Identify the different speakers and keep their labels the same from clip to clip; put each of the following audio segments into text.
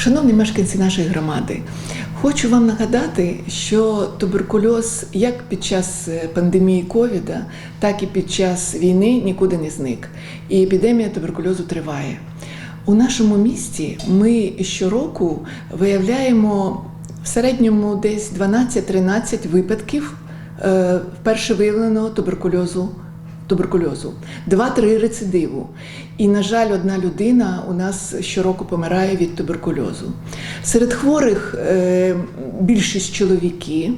Speaker 1: Шановні мешканці нашої громади, хочу вам нагадати, що туберкульоз як під час е, пандемії ковіда, так і під час війни нікуди не зник. І епідемія туберкульозу триває. У нашому місті ми щороку виявляємо в середньому десь 12-13 випадків е, вперше виявленого туберкульозу туберкульозу, два-три рецидиву. І, на жаль, одна людина у нас щороку помирає від туберкульозу. Серед хворих е, більшість чоловіки,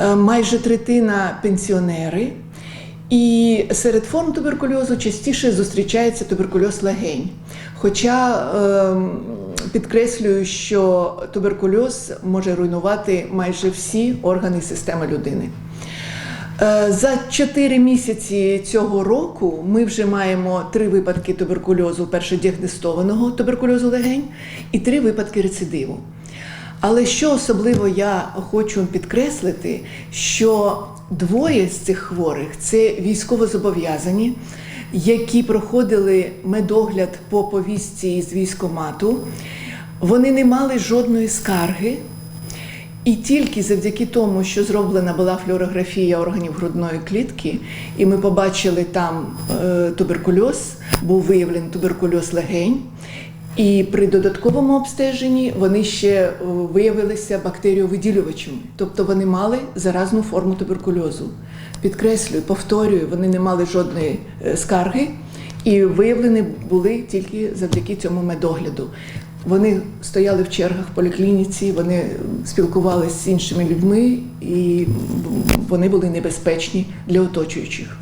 Speaker 1: е, майже третина пенсіонери. І серед форм туберкульозу частіше зустрічається туберкульоз легень. Хоча е, підкреслюю, що туберкульоз може руйнувати майже всі органи системи людини. Е, За 4 місяці цього року ми вже маємо три випадки туберкульозу, перше діагностованого туберкульозу легень, і три випадки рецидиву. Але що особливо я хочу підкреслити, що двоє з цих хворих це військовозобов'язані, які проходили медогляд по повістці з військомату. Вони не мали жодної скарги. І тільки завдяки тому, що зроблена була флюорографія органів грудної клітки, і ми побачили там е, туберкульоз, був виявлений туберкульоз легень. І при додатковому обстеженні вони ще е, виявилися бактеріовиділювачами, тобто вони мали заразну форму туберкульозу. Підкреслюю, повторюю, вони не мали жодної е, скарги і виявлені були тільки завдяки цьому медогляду. Вони стояли в чергах в поліклініці, вони спілкувалися з іншими людьми, і вони були небезпечні для оточуючих.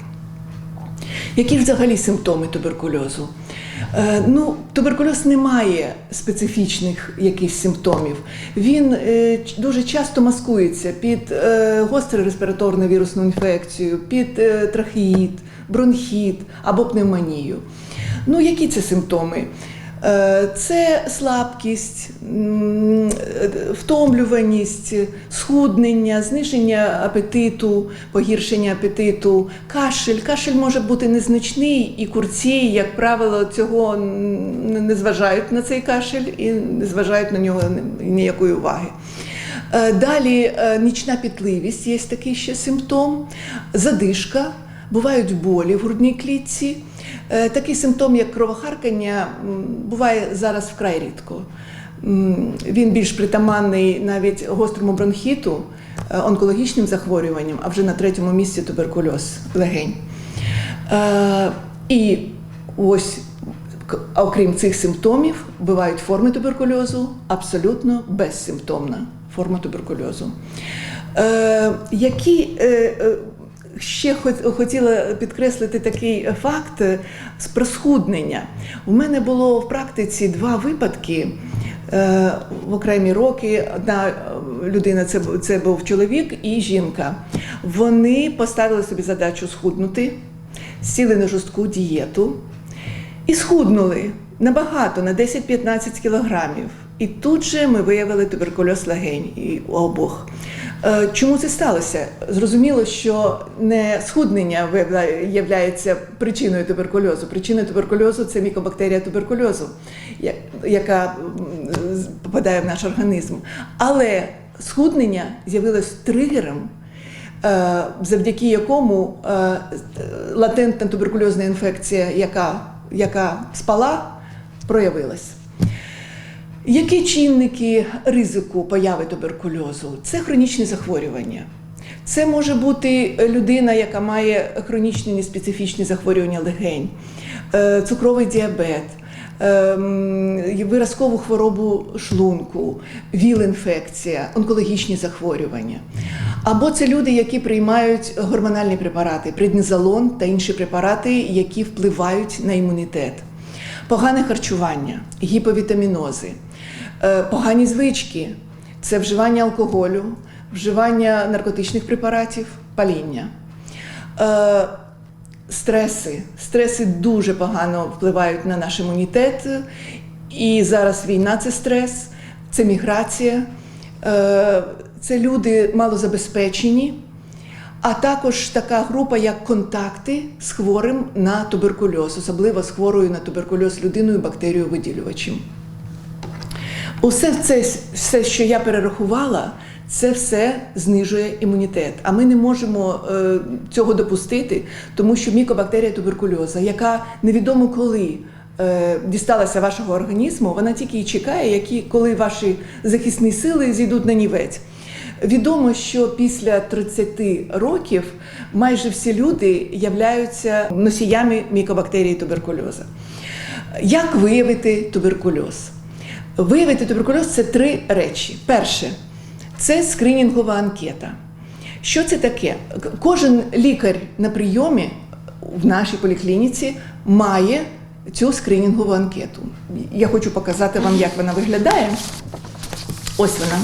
Speaker 1: Які взагалі симптоми туберкульозу? Е, ну, туберкульоз не має специфічних якихось симптомів. Він е, дуже часто маскується під е, гостру респіраторну вірусну інфекцію, під е, трахеїд, бронхіт або пневмонію. Ну, які це симптоми? Е, Це слабкість, втомлюваність, схуднення, зниження апетиту, погіршення апетиту, кашель. Кашель може бути незначний, і курці, як правило, цього не зважають на цей кашель і не зважають на нього ніякої уваги. Е, Далі е, нічна пітливість є такий ще симптом, задишка, бувають болі в грудній клітці. Е, Такий симптом, як кровохаркання, буває зараз вкрай рідко. Він більш притаманний навіть гострому бронхіту, е, онкологічним захворюванням, а вже на третьому місці туберкульоз легень. Е, І ось, окрім цих симптомів, бувають форми туберкульозу, абсолютно безсимптомна форма туберкульозу. Які ще хот- хотіла підкреслити такий факт е, з просхуднення. У мене було в практиці два випадки. е, В окремі роки одна е, людина це, це був чоловік і жінка. Вони поставили собі задачу схуднути, сіли на жорстку дієту і схуднули набагато на 10-15 кілограмів. І тут же ми виявили туберкульоз легень і обох. Е, Чому це сталося? Зрозуміло, що не схуднення є причиною туберкульозу. Причиною туберкульозу це мікобактерія туберкульозу, яка попадає в наш організм. Але схуднення з'явилось тригером, е, завдяки якому е, латентна туберкульозна інфекція, яка, яка спала, проявилась. Які чинники ризику появи туберкульозу? Це хронічні захворювання. Це може бути людина, яка має хронічні неспецифічні захворювання легень, е, цукровий діабет, ем, виразкову хворобу шлунку, віл-інфекція, онкологічні захворювання. Або це люди, які приймають гормональні препарати, преднізолон та інші препарати, які впливають на імунітет погане харчування, гіповітамінози, погані звички це вживання алкоголю, вживання наркотичних препаратів, паління. Е, Стреси. Стреси дуже погано впливають на наш імунітет. І зараз війна це стрес, це міграція, е, це люди малозабезпечені, а також така група, як контакти з хворим на туберкульоз, особливо з хворою на туберкульоз людиною бактерією виділювачем. Усе це, все, що я перерахувала, це все знижує імунітет. А ми не можемо е, цього допустити, тому що мікобактерія туберкульоза, яка невідомо коли е, дісталася вашого організму, вона тільки і чекає, які, коли ваші захисні сили зійдуть на нівець. Відомо, що після 30 років майже всі люди являються носіями мікобактерії туберкульоза. Як виявити туберкульоз? Виявити туберкульоз це три речі. Перше це скринінгова анкета. Що це таке? Кожен лікар на прийомі в нашій поліклініці має цю скринінгову анкету. Я хочу показати вам, як вона виглядає. Ось вона.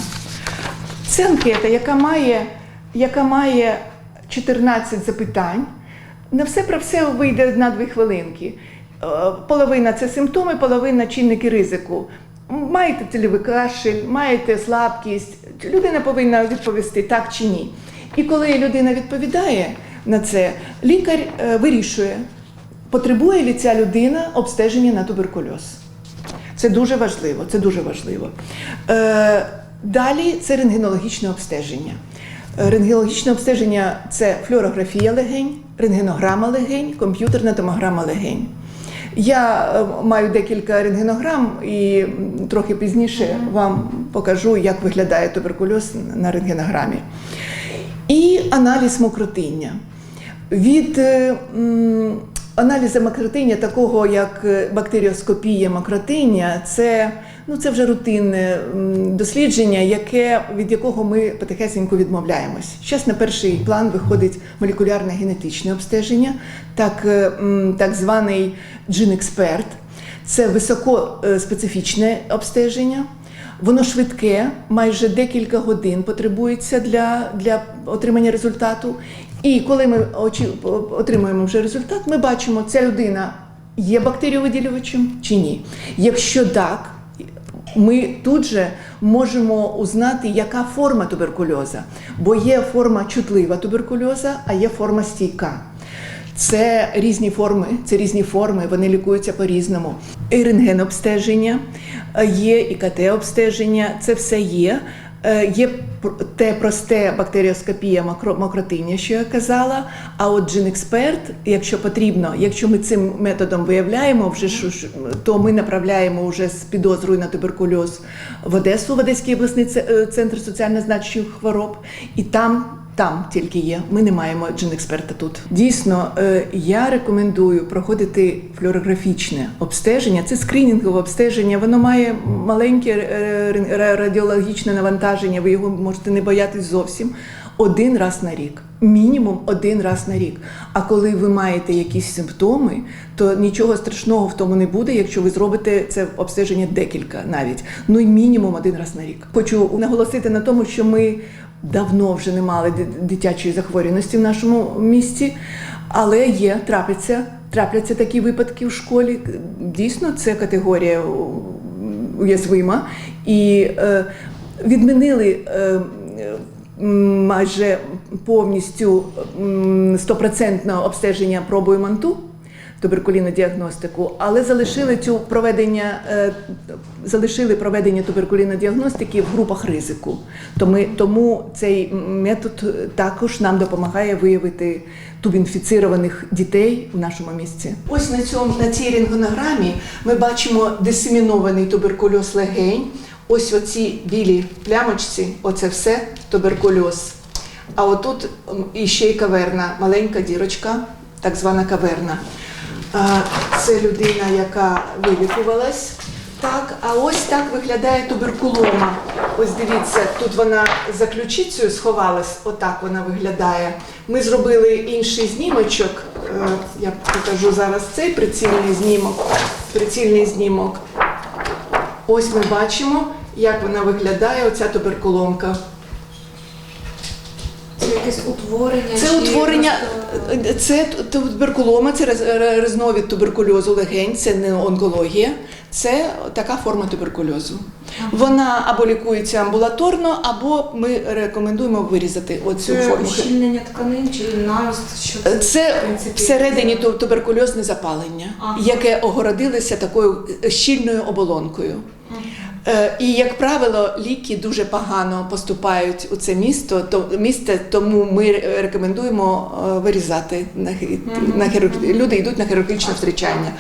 Speaker 1: Це анкета, яка має, яка має 14 запитань. На все про все вийде на-дві хвилинки. Е, Половина це симптоми, половина чинники ризику. Маєте цільовий кашель, маєте слабкість. Людина повинна відповісти так чи ні. І коли людина відповідає на це, лікар е, вирішує, потребує ли ця людина обстеження на туберкульоз. Це дуже важливо. Це дуже важливо. Е, далі це рентгенологічне обстеження. Е, Рентгенологічне обстеження це флюорографія легень, рентгенограма легень, комп'ютерна томограма легень. Я е, маю декілька рентгенограм і трохи пізніше вам покажу, як виглядає туберкульоз на рентгенограмі. І аналіз мокротиння. Від е, м, аналізу мокротиння, такого як е, бактеріоскопія мокротиння, це, ну, це вже рутинне дослідження, яке, від якого ми потихесенько відмовляємось. Зараз на перший план виходить молекулярне генетичне обстеження, так, е, так званий джин-експерт. Це високоспецифічне обстеження. Воно швидке, майже декілька годин потребується для, для отримання результату. І коли ми очі, отримуємо вже результат, ми бачимо, ця людина є бактеріовиділювачем чи ні. Якщо так, ми тут же можемо узнати, яка форма туберкульоза, бо є форма чутлива туберкульоза, а є форма стійка. Це різні форми, це різні форми, вони лікуються по-різному. І рентген-обстеження е, є, і КТ-обстеження, це все є. Е, Є те просте бактеріоскопія макро- мокротиння, що я казала. А от джин-експерт, якщо потрібно, якщо ми цим методом виявляємо, вже то ми направляємо вже з підозрою на туберкульоз в Одесу, в Одеський обласний е, центр соціально значущих хвороб, і там там тільки є. Ми не маємо джин-експерта тут. Дійсно, е, я рекомендую проходити флюорографічне обстеження. Це скринінгове обстеження. Воно має маленьке е, радіологічне навантаження. Ви його можете не боятись зовсім. Один раз на рік, мінімум один раз на рік. А коли ви маєте якісь симптоми, то нічого страшного в тому не буде, якщо ви зробите це обстеження декілька навіть. Ну і мінімум один раз на рік. Хочу наголосити на тому, що ми давно вже не мали дитячої захворюваності в нашому місті, але є, трапляться, трапляться такі випадки в школі. Дійсно, це категорія уязвима. І е, відмінили. Е, Майже повністю стопроцентне обстеження пробою манту, туберкулінну діагностику, але залишили цю проведення, е, залишили проведення туберкулінної діагностики в групах ризику. Тому, тому цей метод також нам допомагає виявити тубінфіцірованих дітей в нашому місці. Ось на цьому на цій рентгенограмі ми бачимо дисемінований туберкульоз легень. Ось оці білі плямочці, оце все туберкульоз. А отут іще й каверна, маленька дірочка, так звана каверна. Це людина, яка вилікувалась. Так, а ось так виглядає туберкулома. Ось дивіться, тут вона за ключицею сховалась, отак вона виглядає. Ми зробили інший знімочок. Е, Я покажу зараз цей прицільний знімок. Прицільний знімок. Ось ми бачимо, як вона виглядає, оця туберкуломка.
Speaker 2: Це якесь утворення?
Speaker 1: Це
Speaker 2: чи
Speaker 1: утворення,
Speaker 2: просто-
Speaker 1: це туберкулома, це різновид туберкульозу легень, це не онкологія, це така форма туберкульозу. Вона або лікується амбулаторно, або ми рекомендуємо вирізати оцю
Speaker 2: Це
Speaker 1: форму.
Speaker 2: ущільнення тканин чи нарост? Що це,
Speaker 1: Це
Speaker 2: принципі,
Speaker 1: всередині ту- туберкульозне запалення,
Speaker 2: Ага.
Speaker 1: яке огородилося такою щільною оболонкою. Е, І, як правило, ліки дуже погано поступають у це місто, то місце, тому ми рекомендуємо е, вирізати на, на хірург- люди йдуть на хірургічне втручання.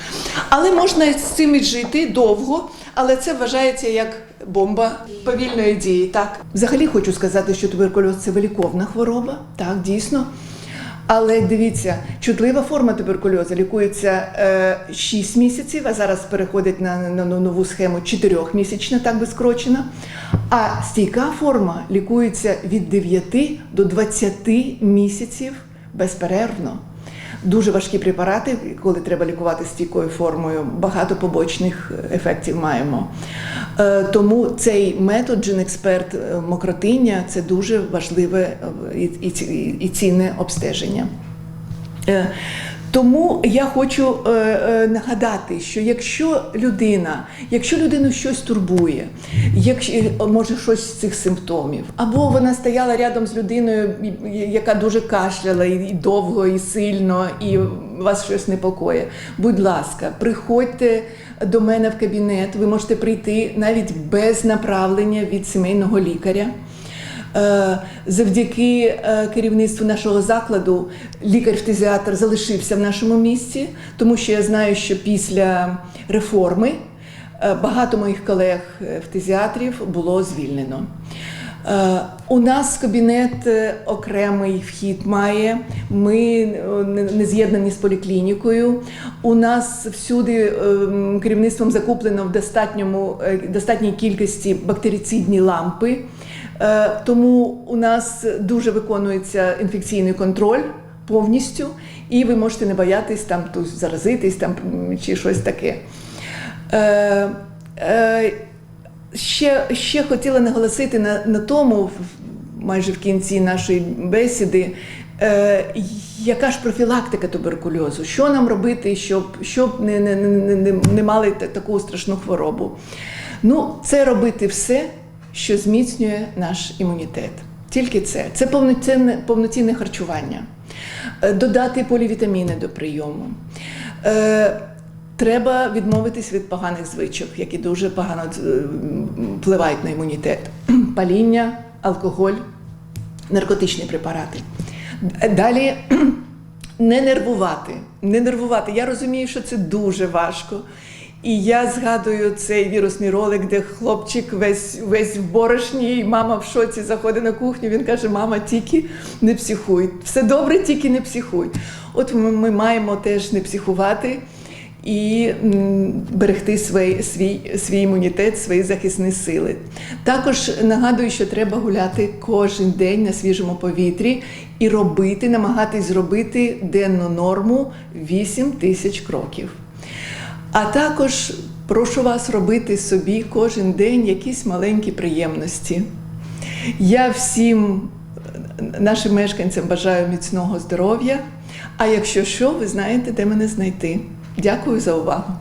Speaker 1: Але можна з цим і жити довго, але це вважається як бомба повільної дії. Так, взагалі хочу сказати, що туберкульоз це виліковна хвороба, так дійсно. Але дивіться, чутлива форма туберкульозу лікується е, 6 місяців, а зараз переходить на, на, на нову схему 4-місячна, так би скорочена. А стійка форма лікується від 9 до 20 місяців безперервно. Дуже важкі препарати, коли треба лікувати стійкою формою, багато побочних ефектів маємо. Е, Тому цей метод дженексперт е, мокротиння це дуже важливе е, і, і, ці- і цінне обстеження. Тому я хочу е, е, нагадати, що якщо людина, якщо людину щось турбує, якщо е, може щось з цих симптомів, або вона стояла рядом з людиною, яка дуже кашляла і, і довго, і сильно, і вас щось непокоє, будь ласка, приходьте до мене в кабінет. Ви можете прийти навіть без направлення від сімейного лікаря. Е, Завдяки е, керівництву нашого закладу лікар-фтизіатр залишився в нашому місті, тому що я знаю, що після реформи е, багато моїх колег е, фтизіатрів було звільнено. У нас кабінет окремий вхід має. Ми не- з'єднані з поліклінікою. У нас всюди керівництвом закуплено в достатньому, достатній кількості бактерицидні лампи. Е, Тому у нас дуже виконується інфекційний контроль повністю, і ви можете не боятись там тут заразитись там чи щось таке. Е, е, ще, ще хотіла наголосити на, на тому, майже в кінці нашої бесіди, е, яка ж профілактика туберкульозу? Що нам робити, щоб, щоб не, не, не, не, не мали таку страшну хворобу? Ну, це робити все, що зміцнює наш імунітет. Тільки це. Це повноцінне, повноцінне харчування. Е, Додати полівітаміни до прийому. Е, Треба відмовитись від поганих звичок, які дуже погано е, впливають на імунітет. Паління, алкоголь, наркотичні препарати. Далі не нервувати. Не нервувати. Я розумію, що це дуже важко. І я згадую цей вірусний ролик, де хлопчик весь, весь в борошні, і мама в шоці заходить на кухню. Він каже: Мама, тільки не психуй. Все добре, тільки не психуй. От ми, ми маємо теж не психувати і берегти свій, свій, свій імунітет, свої захисні сили. Також нагадую, що треба гуляти кожен день на свіжому повітрі і робити, намагатись зробити денну норму 8 тисяч кроків. А також прошу вас робити собі кожен день якісь маленькі приємності. Я всім е, нашим мешканцям бажаю міцного здоров'я. А якщо що, ви знаєте, де мене знайти. Дякую за увагу.